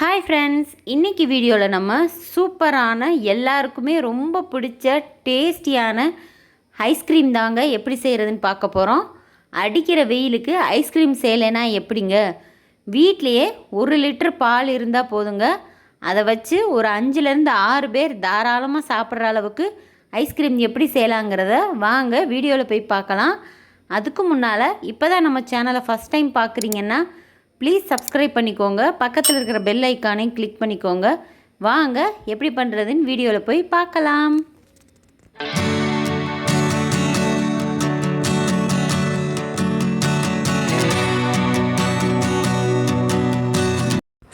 Hi friends இன்றைக்கி வீடியோவில் நம்ம சூப்பரான எல்லாருக்குமே ரொம்ப பிடிச்ச டேஸ்டியான ஐஸ்கிரீம் தாங்க எப்படி செய்கிறதுன்னு பார்க்க போகிறோம் அடிக்கிற வெயிலுக்கு ஐஸ்கிரீம் செய்யலைன்னா எப்படிங்க? வீட்லேயே ஒரு லிட்டர் பால் இருந்தால் போதுங்க. அதை வச்சு ஒரு அஞ்சுலேருந்து ஆறு பேர் தாராளமாக சாப்பிட்ற அளவுக்கு ஐஸ்கிரீம் எப்படி செய்யலாங்கிறத வாங்க வீடியோவில் போய் பார்க்கலாம். அதுக்கு முன்னால் இப்போ தான் நம்ம சேனலை ஃபஸ்ட் டைம் பார்க்குறீங்கன்னா ப்ளீஸ் சப்ஸ்கிரைப் பண்ணிக்கோங்க. பக்கத்தில் இருக்கிற பெல் ஐக்கானையும் கிளிக் பண்ணிக்கோங்க. வாங்க எப்படி பண்ணுறதுன்னு வீடியோவில் போய் பார்க்கலாம்.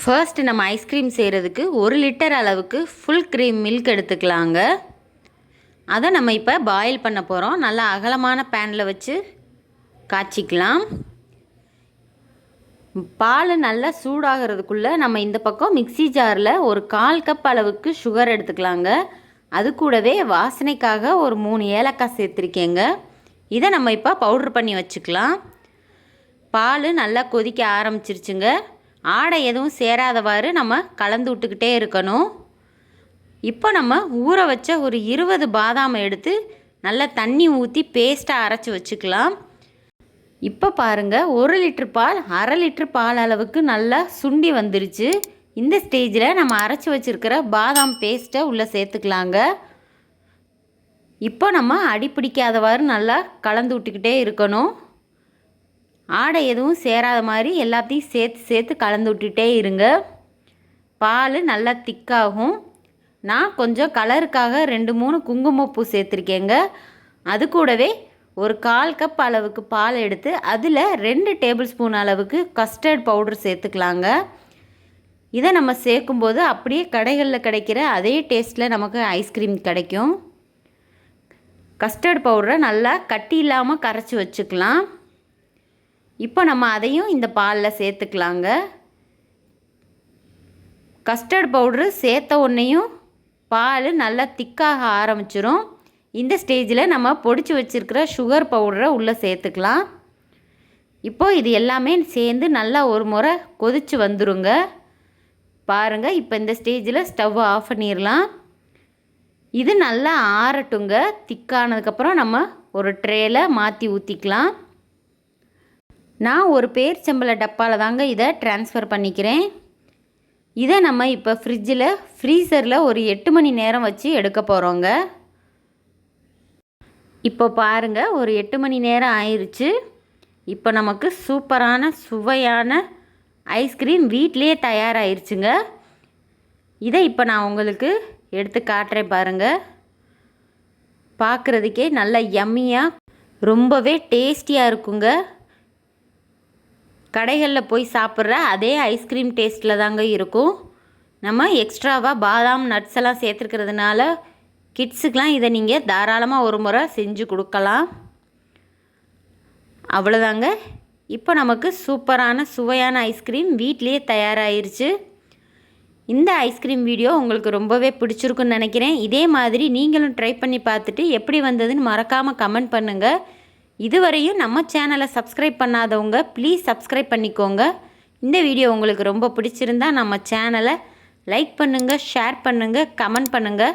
ஃபர்ஸ்ட் நம்ம ஐஸ்கிரீம் செய்கிறதுக்கு ஒரு லிட்டர் அளவுக்கு ஃபுல் க்ரீம் மில்க் எடுத்துக்கலாங்க. அதை நம்ம இப்போ பாயில் பண்ண போகிறோம் நல்லா அகலமான பேனில் வச்சு காய்ச்சிக்கலாம். பால் நல்லா சூடாகிறதுக்குள்ளே நம்ம இந்த பக்கம் மிக்சி ஜாரில் ஒரு கால் கப் அளவுக்கு சுகர் எடுத்துக்கலாங்க. அது கூடவே வாசனைக்காக ஒரு மூணு ஏலக்காய் சேர்த்துருக்கேங்க. இதை நம்ம இப்போ பவுட்ரு பண்ணி வச்சுக்கலாம். பால் நல்லா கொதிக்க ஆரம்பிச்சிருச்சுங்க. ஆடை எதுவும் சேராதவாறு நம்ம கலந்து விட்டுக்கிட்டே இருக்கணும். இப்போ நம்ம ஊற வச்ச ஒரு இருபது பாதாமை எடுத்து நல்லா தண்ணி ஊற்றி பேஸ்ட்டாக அரைச்சி வச்சுக்கலாம். இப்போ பாருங்கள் ஒரு லிட்ரு பால் அரை லிட்ரு பால் அளவுக்கு நல்லா சுண்டி வந்துருச்சு. இந்த ஸ்டேஜில் நம்ம அரைச்சி வச்சுருக்கிற பாதாம் பேஸ்ட்டை உள்ளே சேர்த்துக்கலாங்க. இப்போ நம்ம அடிப்பிடிக்காதவாறு நல்லா கலந்து விட்டுக்கிட்டே இருக்கணும். ஆடை எதுவும் சேராத மாதிரி எல்லாத்தையும் சேர்த்து சேர்த்து கலந்து விட்டுட்டே இருங்க. பால் நல்லா திக்காகும். நான் கொஞ்சம் கலருக்காக ரெண்டு மூணு குங்குமப்பூ சேர்த்துருக்கேங்க. அது கூடவே ஒரு கால் கப் அளவுக்கு பால் எடுத்து அதில் ரெண்டு டேபிள் ஸ்பூன் அளவுக்கு கஸ்டர்ட் பவுடர் சேர்த்துக்கலாங்க. இதை நம்ம சேர்க்கும்போது அப்படியே கடைகளில் கிடைக்கிற அதே டேஸ்ட்டில் நமக்கு ஐஸ்கிரீம் கிடைக்கும். கஸ்டர்ட் பவுடரை நல்லா கட்டி இல்லாமல் கரைச்சி வச்சுக்கலாம். இப்போ நம்ம அதையும் இந்த பாலில் சேர்த்துக்கலாங்க. கஸ்டர்ட் பவுடரு சேர்த்த உடனேயும் பால் நல்லா திக்காக ஆரம்பிச்சிரும். இந்த ஸ்டேஜில் நம்ம பொடிச்சு வச்சுருக்கிற சுகர் பவுடரை உள்ளே சேர்த்துக்கலாம். இப்போது இது எல்லாமே சேர்ந்து நல்லா ஒரு முறை கொதித்து வந்துருங்க. பாருங்கள் இப்போ இந்த ஸ்டேஜில் ஸ்டவ்வை ஆஃப் பண்ணிடலாம் இது நல்லா ஆறட்டுங்க. திக்கானதுக்கப்புறம் நம்ம ஒரு ட்ரேயில் மாற்றி ஊற்றிக்கலாம் நான் ஒரு பேர்ச்சம்பளை டப்பாவில் தாங்க இதை ட்ரான்ஸ்ஃபர் பண்ணிக்கிறேன். இதை நம்ம இப்போ ஃப்ரிட்ஜில் ஃப்ரீசரில் ஒரு எட்டு மணி நேரம் வச்சு எடுக்க போகிறோங்க இப்போ பாருங்கள் ஒரு எட்டு மணி நேரம் ஆயிடுச்சு இப்போ நமக்கு சூப்பரான சுவையான ஐஸ்கிரீம் வீட்லேயே தயாராகிருச்சுங்க இதை இப்போ நான் உங்களுக்கு எடுத்து காட்டுறேன் பாருங்கள் பார்க்குறதுக்கே நல்ல யம்மியாக ரொம்பவே டேஸ்டியாக இருக்குங்க. கடைகளில் போய் சாப்பிட்ற அதே ஐஸ்கிரீம் டேஸ்ட்டில் தாங்க இருக்கும். நம்ம எக்ஸ்ட்ராவாக பாதாம் நட்ஸ் எல்லாம் சேர்த்துருக்கிறதுனால கிட்ஸுக்கெலாம் இதை நீங்கள் தாராளமாக ஒரு முறை செஞ்சு கொடுக்கலாம். அவ்வளோதாங்க இப்போ நமக்கு சூப்பரான சுவையான ஐஸ்கிரீம் வீட்லேயே தயாராகிருச்சு இந்த ஐஸ்கிரீம் வீடியோ உங்களுக்கு ரொம்பவே பிடிச்சிருக்குன்னு நினைக்கிறேன். இதே மாதிரி நீங்களும் ட்ரை பண்ணி பார்த்துட்டு எப்படி வந்ததுன்னு மறக்காமல் கமெண்ட் பண்ணுங்கள் இதுவரையும் நம்ம சேனலை சப்ஸ்கிரைப் பண்ணாதவங்க ப்ளீஸ் சப்ஸ்கிரைப் பண்ணிக்கோங்க. இந்த வீடியோ உங்களுக்கு ரொம்ப பிடிச்சிருந்தா நம்ம சேனலை லைக் பண்ணுங்கள் ஷேர் பண்ணுங்கள் கமெண்ட் பண்ணுங்கள்